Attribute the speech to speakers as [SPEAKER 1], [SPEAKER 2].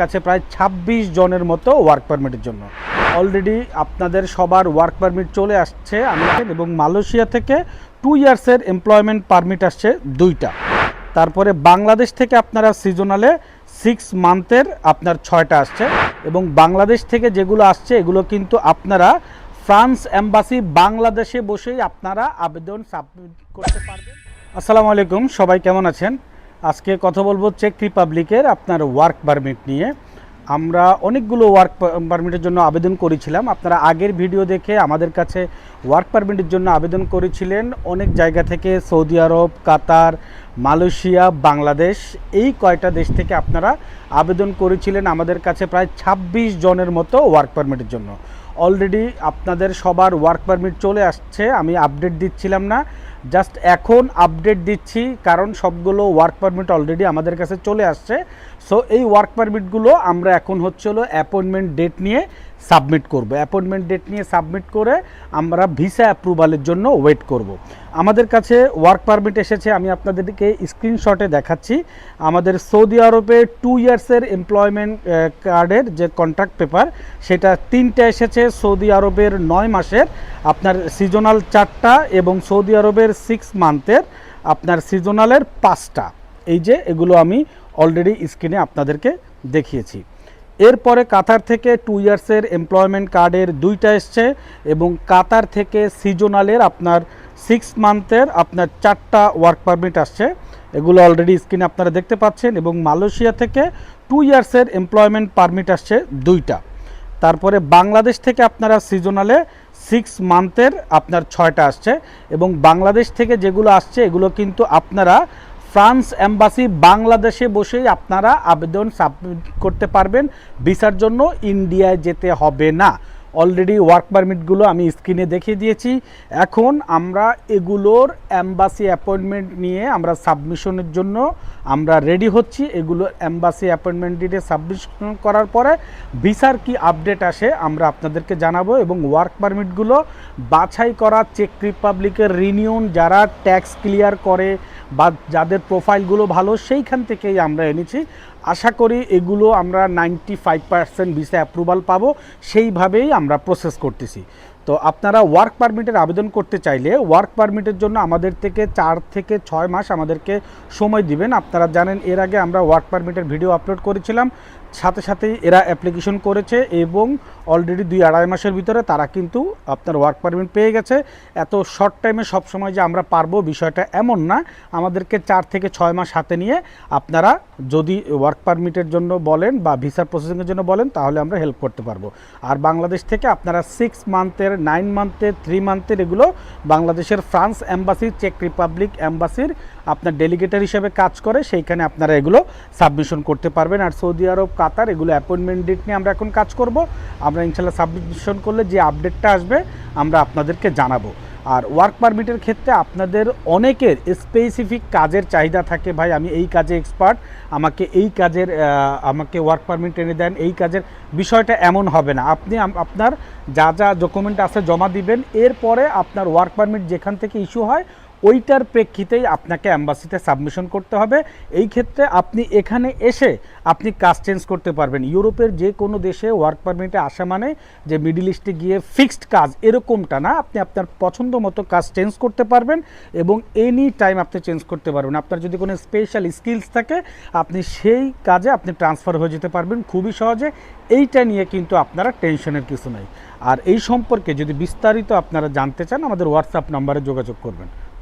[SPEAKER 1] কাছে প্রায় ২৬ জনের মতো ওয়ার্ক পারমিটের জন্য। অলরেডি আপনাদের সবার ওয়ার্ক পারমিট চলে আসছে আমি এবং মালয়েশিয়া থেকে টু ইয়ার্সের এমপ্লয়মেন্ট পারমিট আসছে দুইটা। তারপরে বাংলাদেশ থেকে আপনারা সিজনালে সিক্স মান্থের আপনার ছয়টা আসছে এবং বাংলাদেশ থেকে যেগুলো আসছে এগুলো কিন্তু আপনারা ফ্রান্স অ্যাম্বাসি বাংলাদেশে বসেই আপনারা আবেদন সাবমিট করতে পারবেন। আসসালামু আলাইকুম, সবাই কেমন আছেন? আজকে কথা বলব চেক রিপাবলিকের আপনার ওয়ার্ক পারমিট নিয়ে। আমরা অনেকগুলো ওয়ার্ক পারমিটের জন্য আবেদন করেছিলাম। আপনারা আগের ভিডিও দেখে আমাদের কাছে ওয়ার্ক পারমিটের জন্য আবেদন করেছিলেন। অনেক জায়গা থেকে Saudi Arab Qatar Malaysia Bangladesh এই কয়টা দেশ থেকে আপনারা আবেদন করেছিলেন আমাদের কাছে প্রায় ২৬ জনের মতো ওয়ার্ক পারমিটের জন্য। অলরেডি আপনাদের সবার ওয়ার্ক পারমিট চলে আসছে, আমি আপডেট দিচ্ছিলাম না। জাস্ট এখন আপডেট দিচ্ছি কারণ সবগুলো ওয়ার্ক পারমিট অলরেডি আমাদের কাছে চলে আসছে। সো এই ওয়ার্ক পারমিটগুলো আমরা এখন হচ্ছে হলো অ্যাপয়েন্টমেন্ট ডেট নিয়ে সাবমিট করব। অ্যাপয়েন্টমেন্ট ডেট নিয়ে সাবমিট করে আমরা ভিসা অ্যাপ্রুভালের জন্য ওয়েট করব। আমাদের কাছে ওয়ার্ক পারমিট এসেছে, আমি আপনাদেরকে স্ক্রিনশটে দেখাচ্ছি। আমাদের সৌদি আরবে টু ইয়ার্সের এমপ্লয়মেন্ট কার্ডের যে কন্ট্রাক্ট পেপার সেটা তিনটা এসেছে। সৌদি আরবের নয় মাসের, আপনার সিজনাল চারটা এবং সৌদি আরবের সিক্স মান্থের আপনার সিজনালের পাঁচটা। এই যে এগুলো আমি অলরেডি স্ক্রিনে আপনাদেরকে দেখিয়েছি। এরপরে কাতার থেকে টু ইয়ার্সের এমপ্লয়মেন্ট কার্ডের দুইটা এসছে এবং কাতার থেকে সিজনালের আপনার সিক্স মান্থের আপনার চারটা ওয়ার্ক পারমিট আসছে। এগুলো অলরেডি স্ক্রিনে আপনারা দেখতে পাচ্ছেন এবং মালয়েশিয়া থেকে টু ইয়ার্সের এমপ্লয়মেন্ট পারমিট আসছে দুইটা। তারপরে বাংলাদেশ থেকে আপনারা সিজনালে সিক্স মান্থের আপনার ছয়টা আসছে এবং বাংলাদেশ থেকে যেগুলো আসছে এগুলো কিন্তু আপনারা ফ্রান্স এম্বাসি বাংলাদেশে বসেই আপনারা আবেদন সাবমিট করতে পারবেন। ভিসার জন্য ইন্ডিয়ায় যেতে হবে না। অলরেডি ওয়ার্ক পারমিটগুলো আমি স্ক্রিনে দেখিয়ে দিয়েছি। এখন আমরা এগুলোর অ্যাম্বাসি অ্যাপয়েন্টমেন্ট নিয়ে আমরা সাবমিশনের জন্য আমরা রেডি হচ্ছি। এগুলো অ্যাম্বাসি অ্যাপয়েন্টমেন্ট দিয়ে সাবমিশন করার পরে ভিসার কি আপডেট আসে আমরা আপনাদেরকে জানাব এবং ওয়ার্ক পারমিটগুলো বাছাই করা চেক রিপাবলিকের রিনিউন যারা ট্যাক্স ক্লিয়ার করে বা যাদের প্রোফাইলগুলো ভালো সেইখান থেকেই আমরা এনেছি। আশা করি এগুলো আমরা ninety five percent visa approval পাবো। সেইভাবেই আমরা প্রসেস করতেছি। তো আপনারা ওয়ার্ক পারমিটের আবেদন করতে চাইলে ওয়ার্ক পারমিটের জন্য আমাদের থেকে চার থেকে ছয় মাস আমাদেরকে সময় দিবেন। আপনারা জানেন, এর আগে আমরা ওয়ার্ক পারমিটের ভিডিও আপলোড করেছিলাম। সাথে সাথেই এরা অ্যাপ্লিকেশন করেছে এবং অলরেডি দুই আড়াই মাসের ভিতরে তারা কিন্তু আপনার ওয়ার্ক পারমিট পেয়ে গেছে। এত শর্ট টাইমে সবসময় যে আমরা পারব বিষয়টা এমন না। আমাদেরকে চার থেকে ছয় মাস হাতে নিয়ে আপনারা যদি ওয়ার্ক পারমিটের জন্য বলেন বা ভিসার প্রসেসিংয়ের জন্য বলেন, তাহলে আমরা হেল্প করতে পারব। আর বাংলাদেশ থেকে আপনারা সিক্স মান্থের নাইন মান্থের থ্রি মান্থের এগুলো বাংলাদেশের ফ্রান্স অ্যাম্বাসি চেক রিপাবলিক অ্যাম্বাসির আপনার ডেলিগেটর হিসেবে কাজ করে, সেইখানে আপনারা এগুলো সাবমিশন করতে পারবেন। আর সৌদি আরব, কাতার, এগুলো অ্যাপয়েন্টমেন্ট ডেট নিয়ে আমরা এখন কাজ করব। আমরা ইনশাল্লাহ সাবমিশন করলে যে আপডেটটা আসবে, আমরা আপনাদেরকে জানাব। আর ওয়ার্ক পারমিটের ক্ষেত্রে আপনাদের অনেকের স্পেসিফিক কাজের চাহিদা থাকে, ভাই, আমি এই কাজে এক্সপার্ট আমাকে এই কাজের আমাকে ওয়ার্ক পারমিট এনে দেন, এই কাজের বিষয়টা এমন হবে না। আপনি আপনার যা যা ডকুমেন্ট আছে জমা দিবেন, এরপরে আপনার ওয়ার্ক পারমিট যেখান থেকে ইস্যু হয় ওইটার প্রেক্ষিতেই আপনাকে অ্যাম্বাসিতে সাবমিশন করতে হবে। এই ক্ষেত্রে আপনি এখানে এসে আপনি কাজ চেঞ্জ করতে পারবেন। ইউরোপের যে কোনো দেশে ওয়ার্ক পারমিটে আসা মানে যে মিডিল ইস্টে গিয়ে ফিক্সড কাজ এরকমটা না, আপনি আপনার পছন্দ মতো কাজ চেঞ্জ করতে পারবেন এবং এনি টাইম আপনি চেঞ্জ করতে পারবেন। আপনার যদি কোনো স্পেশাল স্কিলস থাকে, আপনি সেই কাজে আপনি ট্রান্সফার হয়ে যেতে পারবেন খুবই সহজে। এইটা নিয়ে কিন্তু আপনারা টেনশনের কিছু নেই। আর এই সম্পর্কে যদি বিস্তারিত আপনারা জানতে চান, আমাদের হোয়াটসঅ্যাপ নাম্বারে যোগাযোগ করবেন।